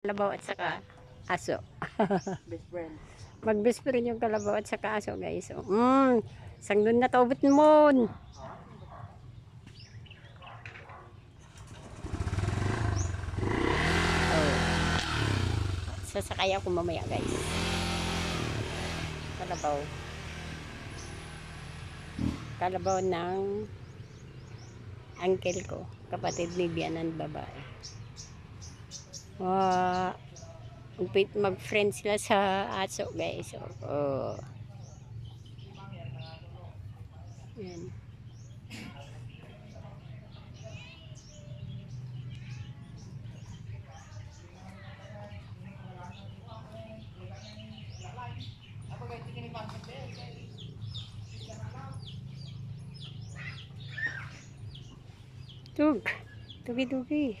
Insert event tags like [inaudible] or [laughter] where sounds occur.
Kalabaw at saka aso. [laughs] Best friend. Mag-best friend yung kalabaw at saka aso guys. So, mm, sang doon na taubot mo. Oh. Sasakay ako mamaya guys. Kalabaw. Kalabaw ng uncle ko. Kapatid ni Bianan babae. Mag- mag-friend sila sa aso guys. So, oh. Yan. Tug. Tugi-tugi.